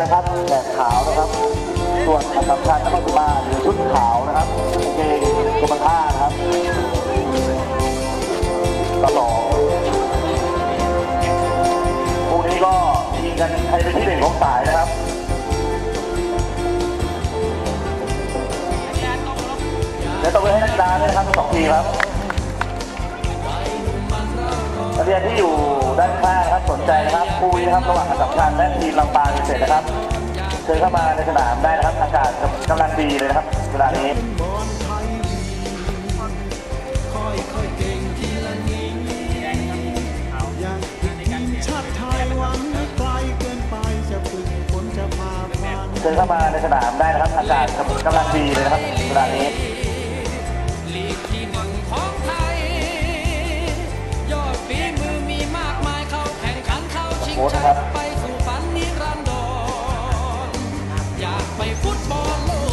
นะครับแขนขาวนะครับ ส่วนสำคัญก็คือมาชุดขาวนะครับเกงกุมภานะครับตลอดคู่นี้ก็ทีงกันใครเป็นที่หนึ่งของสายนะครับเดี๋ต้องเลือกให้นักกีฬาด้วยนะครับสองทีครับนักเรียนที่อยู่ ด้านข้างครับสนใจนะครับคุยครับระหว่างสำคัญและทีมลำปางเสร็จนะครับเชิญเข้ามาในสนามได้นะครับอากาศกำลังดีเลยนะครับเวลานี้เชิญเข้ามาในสนามได้นะครับอากาศกำลังดีเลยนะครับเวลานี้ โค้ชครับอยากไปฟุตบอลโลก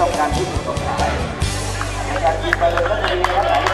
ต้องการที่สุดสงสัยในการกินไปเลยก็จะมีนะครับ